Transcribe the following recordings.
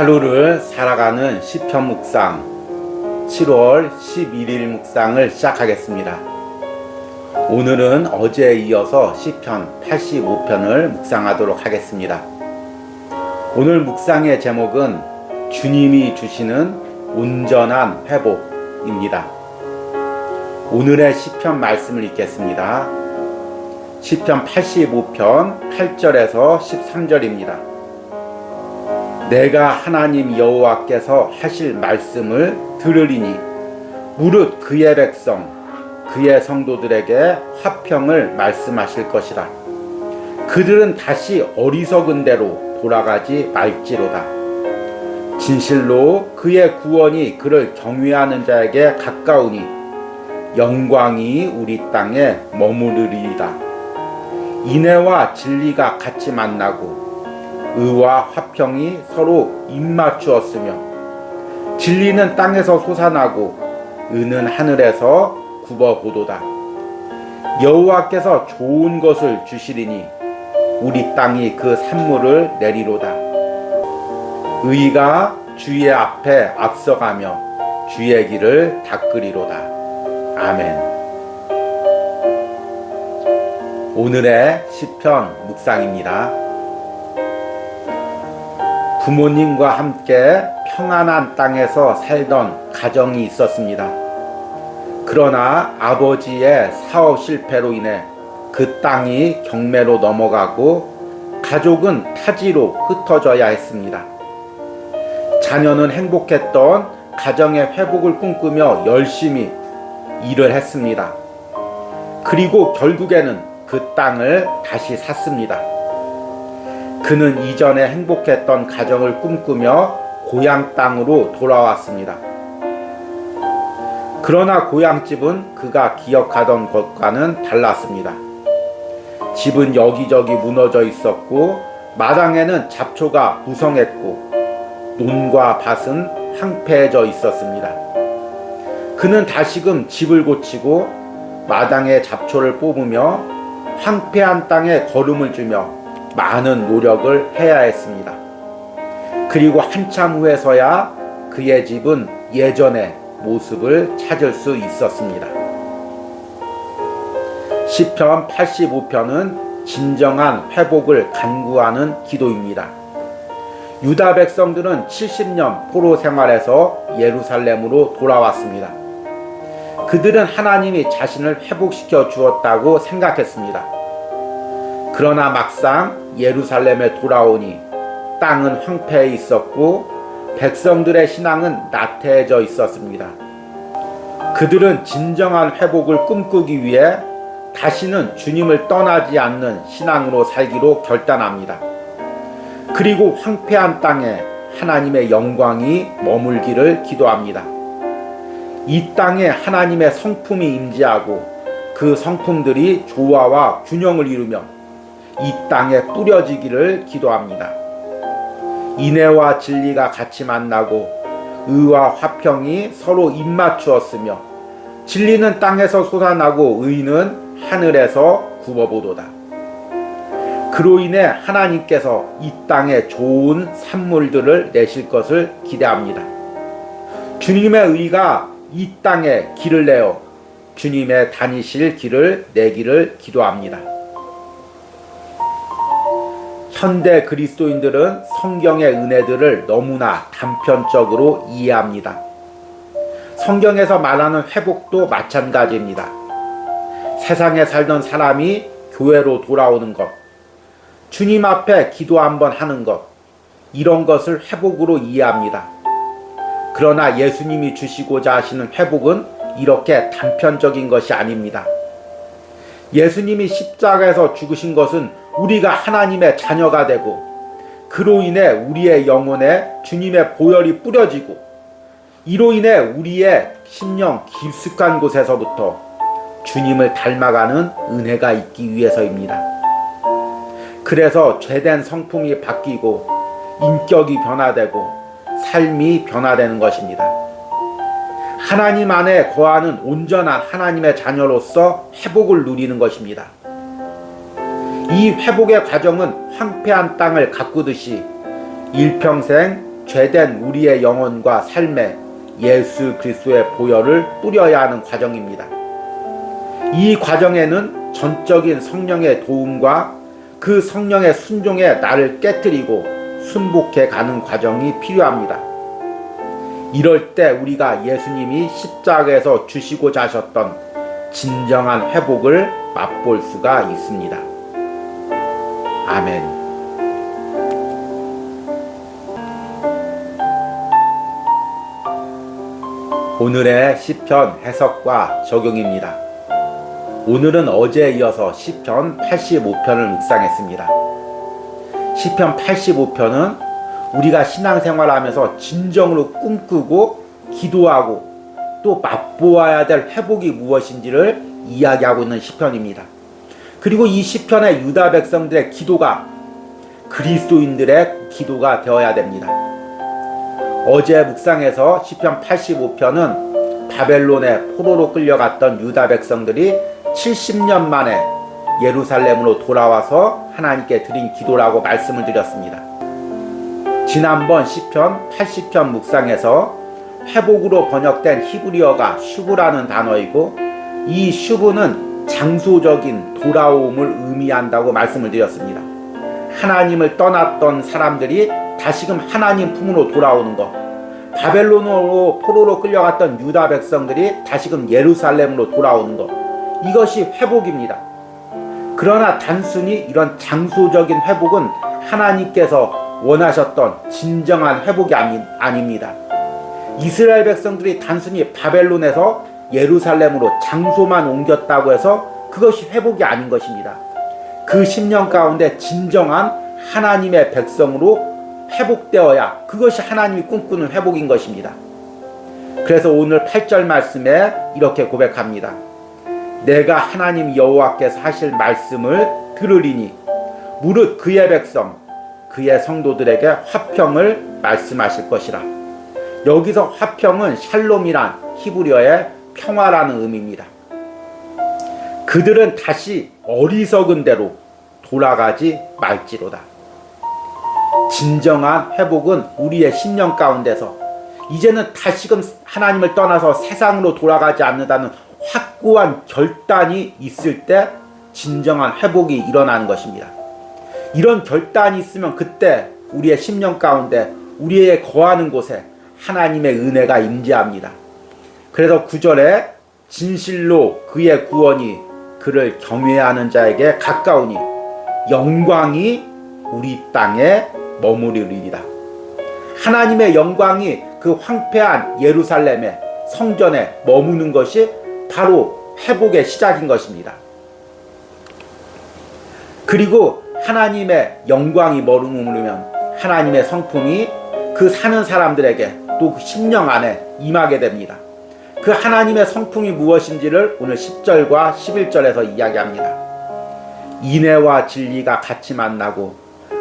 하루를 살아가는 시편 묵상 7월 11일 묵상을 시작하겠습니다. 오늘은 어제에 이어서 시편 85편을 묵상하도록 하겠습니다. 오늘 묵상의 제목은 주님이 주시는 온전한 회복입니다. 오늘의 시편 말씀을 읽겠습니다. 시편 85편 8절에서 13절입니다. 내가 하나님 여호와께서 하실 말씀을 들으리니 무릇 그의 백성 그의 성도들에게 화평을 말씀하실 것이라. 그들은 다시 어리석은 대로 돌아가지 말지로다. 진실로 그의 구원이 그를 경외하는 자에게 가까우니 영광이 우리 땅에 머무르리이다. 인애와 진리가 같이 만나고 의와 화평이 서로 입맞추었으며 진리는 땅에서 솟아나고 의는 하늘에서 굽어보도다. 여호와께서 좋은 것을 주시리니 우리 땅이 그 산물을 내리로다. 의가 주의 앞에 앞서가며 주의 길을 닦으리로다. 아멘. 오늘의 시편 묵상입니다. 부모님과 함께 평안한 땅에서 살던 가정이 있었습니다. 그러나 아버지의 사업 실패로 인해 그 땅이 경매로 넘어가고 가족은 타지로 흩어져야 했습니다. 자녀는 행복했던 가정의 회복을 꿈꾸며 열심히 일을 했습니다. 그리고 결국에는 그 땅을 다시 샀습니다. 그는 이전에 행복했던 가정을 꿈꾸며 고향 땅으로 돌아왔습니다. 그러나 고향집은 그가 기억하던 것과는 달랐습니다. 집은 여기저기 무너져 있었고 마당에는 잡초가 무성했고 논과 밭은 황폐해져 있었습니다. 그는 다시금 집을 고치고 마당에 잡초를 뽑으며 황폐한 땅에 걸음을 주며 많은 노력을 해야 했습니다. 그리고 한참 후에서야 그의 집은 예전의 모습을 찾을 수 있었습니다. 시편 85편은 진정한 회복을 간구하는 기도입니다. 유다 백성들은 70년 포로 생활에서 예루살렘으로 돌아왔습니다. 그들은 하나님이 자신을 회복시켜 주었다고 생각했습니다. 그러나 막상 예루살렘에 돌아오니 땅은 황폐해 있었고 백성들의 신앙은 나태해져 있었습니다. 그들은 진정한 회복을 꿈꾸기 위해 다시는 주님을 떠나지 않는 신앙으로 살기로 결단합니다. 그리고 황폐한 땅에 하나님의 영광이 머물기를 기도합니다. 이 땅에 하나님의 성품이 임재하고 그 성품들이 조화와 균형을 이루며 이 땅에 뿌려지기를 기도합니다. 인애와 진리가 같이 만나고 의와 화평이 서로 입맞추었으며 진리는 땅에서 솟아나고 의는 하늘에서 굽어보도다. 그로 인해 하나님께서 이 땅에 좋은 산물들을 내실 것을 기대합니다. 주님의 의가 이 땅에 길을 내어 주님의 다니실 길을 내기를 기도합니다. 현대 그리스도인들은 성경의 은혜들을 너무나 단편적으로 이해합니다. 성경에서 말하는 회복도 마찬가지입니다. 세상에 살던 사람이 교회로 돌아오는 것, 주님 앞에 기도 한번 하는 것, 이런 것을 회복으로 이해합니다. 그러나 예수님이 주시고자 하시는 회복은 이렇게 단편적인 것이 아닙니다. 예수님이 십자가에서 죽으신 것은 우리가 하나님의 자녀가 되고 그로 인해 우리의 영혼에 주님의 보혈이 뿌려지고 이로 인해 우리의 심령 깊숙한 곳에서부터 주님을 닮아가는 은혜가 있기 위해서입니다. 그래서 죄된 성품이 바뀌고 인격이 변화되고 삶이 변화되는 것입니다. 하나님 안에 거하는 온전한 하나님의 자녀로서 회복을 누리는 것입니다. 이 회복의 과정은 황폐한 땅을 가꾸듯이 일평생 죄된 우리의 영혼과 삶에 예수 그리스도의 보혈을 뿌려야 하는 과정입니다. 이 과정에는 전적인 성령의 도움과 그 성령의 순종에 나를 깨뜨리고 순복해 가는 과정이 필요합니다. 이럴 때 우리가 예수님이 십자가에서 주시고자 하셨던 진정한 회복을 맛볼 수가 있습니다. 아멘. 오늘의 시편 해석과 적용입니다. 오늘은 어제에 이어서 시편 85편을 묵상했습니다. 시편 85편은 우리가 신앙생활하면서 진정으로 꿈꾸고 기도하고 또 맛보아야 될 회복이 무엇인지를 이야기하고 있는 시편입니다. 그리고 이 시편의 유다 백성들의 기도가 그리스도인들의 기도가 되어야 됩니다. 어제 묵상에서 시편 85편은 바벨론의 포로로 끌려갔던 유다 백성들이 70년 만에 예루살렘으로 돌아와서 하나님께 드린 기도라고 말씀을 드렸습니다. 지난번 시편 80편 묵상에서 회복으로 번역된 히브리어가 슈브라는 단어이고 이 슈브는 장소적인 돌아옴을 의미한다고 말씀을 드렸습니다. 하나님을 떠났던 사람들이 다시금 하나님 품으로 돌아오는 것. 바벨론으로 포로로 끌려갔던 유다 백성들이 다시금 예루살렘으로 돌아오는 것. 이것이 회복입니다. 그러나 단순히 이런 장소적인 회복은 하나님께서 원하셨던 진정한 회복이 아니, 아닙니다. 이스라엘 백성들이 단순히 바벨론에서 예루살렘으로 장소만 옮겼다고 해서 그것이 회복이 아닌 것입니다. 그 10년 가운데 진정한 하나님의 백성으로 회복되어야 그것이 하나님이 꿈꾸는 회복인 것입니다. 그래서 오늘 8절 말씀에 이렇게 고백합니다. 내가 하나님 여호와께서 하실 말씀을 들으리니 무릇 그의 백성 그의 성도들에게 화평을 말씀하실 것이라. 여기서 화평은 샬롬이란 히브리어의 평화라는 의미입니다. 그들은 다시 어리석은 대로 돌아가지 말지로다. 진정한 회복은 우리의 심령 가운데서 이제는 다시금 하나님을 떠나서 세상으로 돌아가지 않는다는 확고한 결단이 있을 때 진정한 회복이 일어나는 것입니다. 이런 결단이 있으면 그때 우리의 심령 가운데 우리의 거하는 곳에 하나님의 은혜가 임재합니다. 그래서 구절에 진실로 그의 구원이 그를 경외하는 자에게 가까우니 영광이 우리 땅에 머무르리이다. 하나님의 영광이 그 황폐한 예루살렘의 성전에 머무는 것이 바로 회복의 시작인 것입니다. 그리고 하나님의 영광이 머무르면 하나님의 성품이 그 사는 사람들에게 또 그 심령 안에 임하게 됩니다. 그 하나님의 성품이 무엇인지를 오늘 10절과 11절에서 이야기합니다. 인애와 진리가 같이 만나고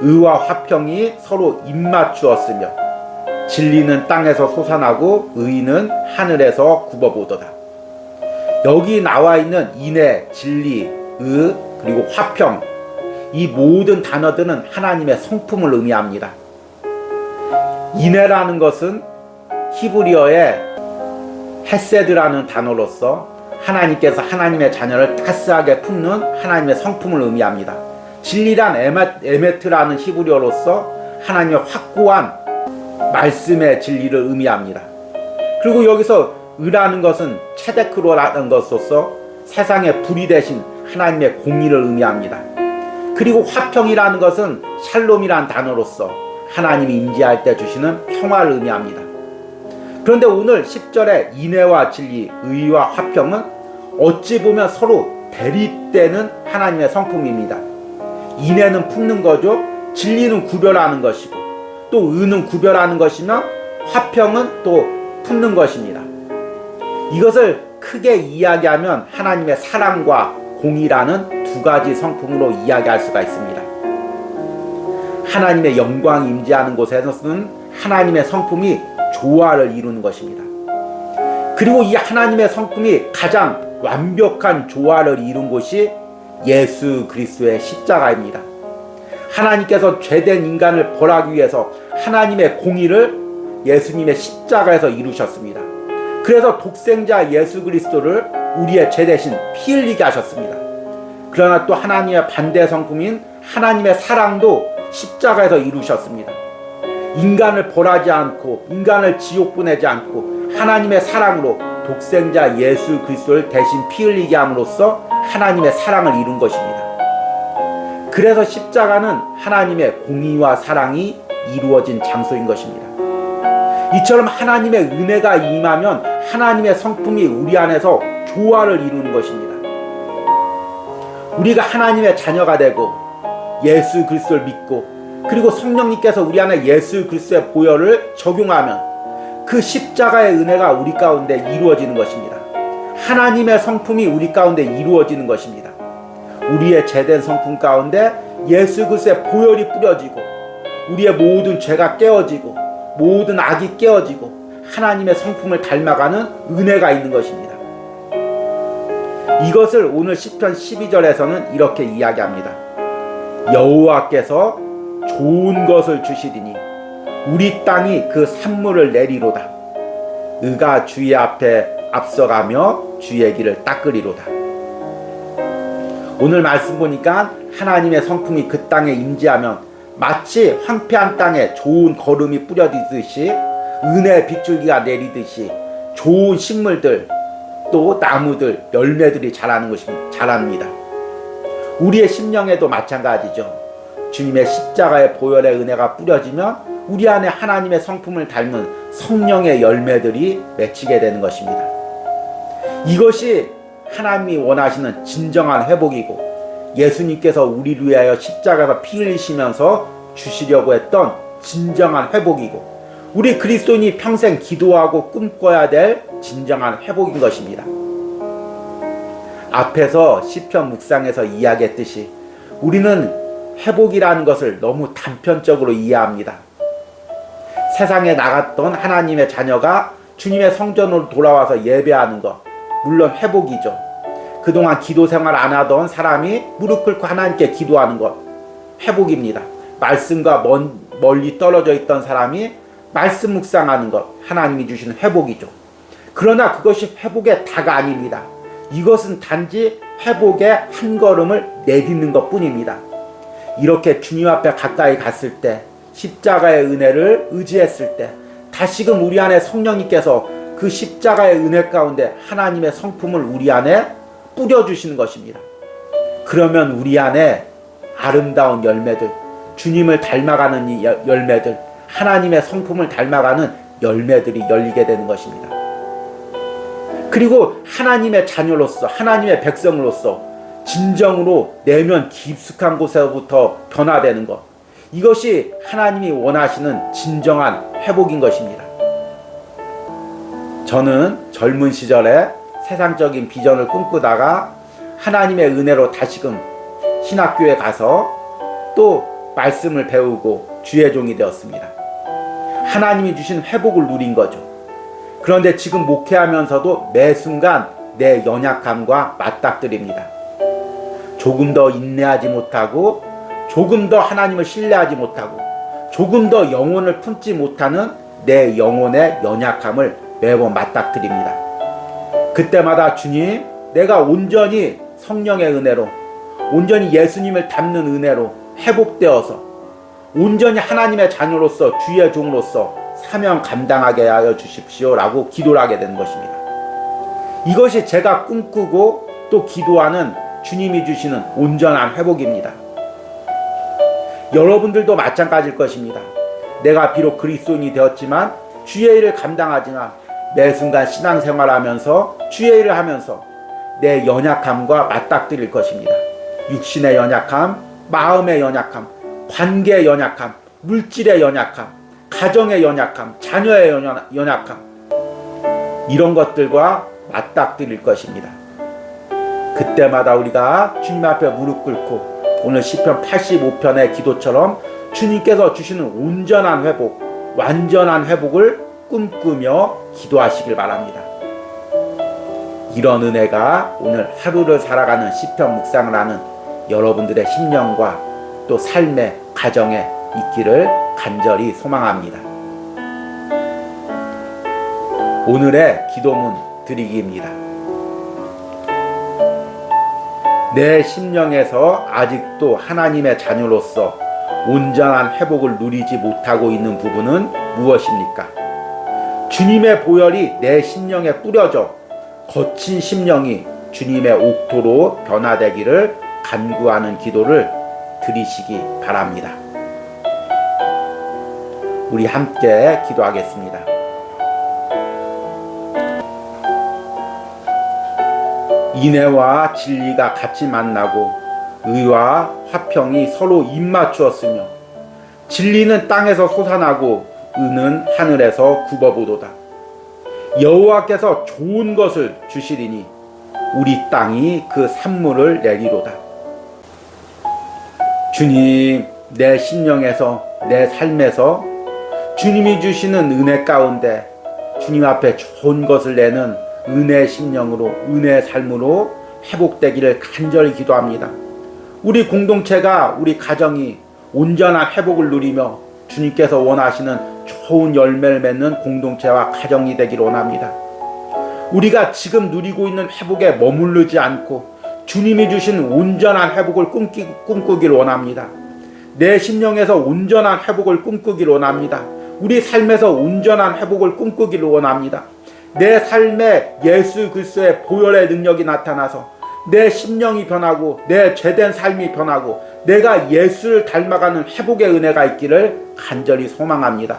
의와 화평이 서로 입맞추었으며 진리는 땅에서 솟아나고 의는 하늘에서 굽어보도다. 여기 나와 있는 인애, 진리, 의, 그리고 화평 이 모든 단어들은 하나님의 성품을 의미합니다. 인애라는 것은 히브리어의 헤세드라는 단어로서 하나님께서 하나님의 자녀를 따스하게 품는 하나님의 성품을 의미합니다. 진리란 에메트라는 히브리어로서 하나님의 확고한 말씀의 진리를 의미합니다. 그리고 여기서 의라는 것은 체데크로라는 것으로서 세상의 불이 대신 하나님의 공의를 의미합니다. 그리고 화평이라는 것은 샬롬이란 단어로서 하나님이 임재할 때 주시는 평화를 의미합니다. 그런데 오늘 10절에 인애와 진리, 의와 화평은 어찌 보면 서로 대립되는 하나님의 성품입니다. 인애는 품는 거죠. 진리는 구별하는 것이고 또 의는 구별하는 것이며 화평은 또 품는 것입니다. 이것을 크게 이야기하면 하나님의 사랑과 공이라는 두 가지 성품으로 이야기할 수가 있습니다. 하나님의 영광 임재하는 곳에서는 하나님의 성품이 조화를 이루는 것입니다. 그리고 이 하나님의 성품이 가장 완벽한 조화를 이룬 곳이 예수 그리스도의 십자가입니다. 하나님께서 죄된 인간을 벌하기 위해서 하나님의 공의를 예수님의 십자가에서 이루셨습니다. 그래서 독생자 예수 그리스도를 우리의 죄 대신 피 흘리게 하셨습니다. 그러나 또 하나님의 반대 성품인 하나님의 사랑도 십자가에서 이루셨습니다. 인간을 벌하지 않고 인간을 지옥 보내지 않고 하나님의 사랑으로 독생자 예수 그리스도를 대신 피 흘리게 함으로써 하나님의 사랑을 이룬 것입니다. 그래서 십자가는 하나님의 공의와 사랑이 이루어진 장소인 것입니다. 이처럼 하나님의 은혜가 임하면 하나님의 성품이 우리 안에서 조화를 이루는 것입니다. 우리가 하나님의 자녀가 되고 예수 그리스도를 믿고 그리고 성령님께서 우리 안에 예수 그리스도의 보혈을 적용하면 그 십자가의 은혜가 우리 가운데 이루어지는 것입니다. 하나님의 성품이 우리 가운데 이루어지는 것입니다. 우리의 제된 성품 가운데 예수 그리스도의 보혈이 뿌려지고 우리의 모든 죄가 깨어지고 모든 악이 깨어지고 하나님의 성품을 닮아가는 은혜가 있는 것입니다. 이것을 오늘 10편 12절에서는 이렇게 이야기합니다. 여호와께서 좋은 것을 주시리니 우리 땅이 그 산물을 내리로다. 의가 주의 앞에 앞서가며 주의 길을 닦으리로다. 오늘 말씀 보니까 하나님의 성품이 그 땅에 임재하면 마치 황폐한 땅에 좋은 거름이 뿌려지듯이 은혜의 빗줄기가 내리듯이 좋은 식물들 또 나무들 열매들이 자라는 것입니다. 우리의 심령에도 마찬가지죠. 주님의 십자가의 보혈의 은혜가 뿌려지면 우리 안에 하나님의 성품을 닮은 성령의 열매들이 맺히게 되는 것입니다. 이것이 하나님이 원하시는 진정한 회복이고 예수님께서 우리를 위하여 십자가에서 피 흘리시면서 주시려고 했던 진정한 회복이고 우리 그리스도인이 평생 기도하고 꿈꿔야 될 진정한 회복인 것입니다. 앞에서 시편 묵상에서 이야기했듯이 우리는 회복이라는 것을 너무 단편적으로 이해합니다. 세상에 나갔던 하나님의 자녀가 주님의 성전으로 돌아와서 예배하는 것, 물론 회복이죠. 그동안 기도 생활 안 하던 사람이 무릎 꿇고 하나님께 기도하는 것, 회복입니다. 말씀과 먼, 멀리 떨어져 있던 사람이 말씀 묵상하는 것, 하나님이 주시는 회복이죠. 그러나 그것이 회복의 다가 아닙니다. 이것은 단지 회복의 한 걸음을 내딛는 것 뿐입니다. 이렇게 주님 앞에 가까이 갔을 때, 십자가의 은혜를 의지했을 때, 다시금 우리 안에 성령님께서 그 십자가의 은혜 가운데 하나님의 성품을 우리 안에 뿌려주시는 것입니다. 그러면 우리 안에 아름다운 열매들, 주님을 닮아가는 이 열매들, 하나님의 성품을 닮아가는 열매들이 열리게 되는 것입니다. 그리고 하나님의 자녀로서, 하나님의 백성으로서 진정으로 내면 깊숙한 곳에서부터 변화되는 것. 이것이 하나님이 원하시는 진정한 회복인 것입니다. 저는 젊은 시절에 세상적인 비전을 꿈꾸다가 하나님의 은혜로 다시금 신학교에 가서 또 말씀을 배우고 주의 종이 되었습니다. 하나님이 주신 회복을 누린 거죠. 그런데 지금 목회하면서도 매 순간 내 연약함과 맞닥뜨립니다. 조금 더 인내하지 못하고 조금 더 하나님을 신뢰하지 못하고 조금 더 영혼을 품지 못하는 내 영혼의 연약함을 매번 맞닥뜨립니다. 그때마다 주님, 내가 온전히 성령의 은혜로, 온전히 예수님을 닮는 은혜로 회복되어서 온전히 하나님의 자녀로서 주의 종으로서 사명 감당하게 하여 주십시오라고 기도를 하게 되는 것입니다. 이것이 제가 꿈꾸고 또 기도하는 주님이 주시는 온전한 회복입니다. 여러분들도 마찬가지일 것입니다. 내가 비록 그리스도인이 되었지만 주의 일을 감당하지만 매 순간 신앙생활하면서 주의 일을 하면서 내 연약함과 맞닥뜨릴 것입니다. 육신의 연약함, 마음의 연약함, 관계의 연약함, 물질의 연약함, 가정의 연약함, 자녀의 연약함 이런 것들과 맞닥뜨릴 것입니다. 그때마다 우리가 주님 앞에 무릎 꿇고 오늘 시편 85편의 기도처럼 주님께서 주시는 온전한 회복, 완전한 회복을 꿈꾸며 기도하시길 바랍니다. 이런 은혜가 오늘 하루를 살아가는 시편 묵상을 하는 여러분들의 심령과 또 삶의 가정에 있기를 간절히 소망합니다. 오늘의 기도문 드리기입니다. 내 심령에서 아직도 하나님의 자녀로서 온전한 회복을 누리지 못하고 있는 부분은 무엇입니까? 주님의 보혈이 내 심령에 뿌려져 거친 심령이 주님의 옥토로 변화되기를 간구하는 기도를 드리시기 바랍니다. 우리 함께 기도하겠습니다. 인애와 진리가 같이 만나고 의와 화평이 서로 입맞추었으며 진리는 땅에서 솟아나고 의는 하늘에서 굽어보도다. 여호와께서 좋은 것을 주시리니 우리 땅이 그 산물을 내리로다. 주님, 내 심령에서 내 삶에서 주님이 주시는 은혜 가운데 주님 앞에 좋은 것을 내는 은혜 심령으로 은혜 삶으로 회복되기를 간절히 기도합니다. 우리 공동체가 우리 가정이 온전한 회복을 누리며 주님께서 원하시는 좋은 열매를 맺는 공동체와 가정이 되기를 원합니다. 우리가 지금 누리고 있는 회복에 머무르지 않고 주님이 주신 온전한 회복을 꿈기, 꿈꾸기를 원합니다. 내 심령에서 온전한 회복을 꿈꾸기를 원합니다. 우리 삶에서 온전한 회복을 꿈꾸기를 원합니다. 내 삶에 예수 그리스도의 보혈의 능력이 나타나서 내 심령이 변하고 내 죄된 삶이 변하고 내가 예수를 닮아가는 회복의 은혜가 있기를 간절히 소망합니다.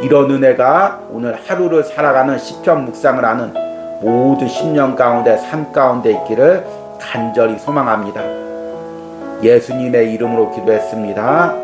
이런 은혜가 오늘 하루를 살아가는 시편 묵상을 하는 모든 심령 가운데 삶 가운데 있기를 간절히 소망합니다. 예수님의 이름으로 기도했습니다.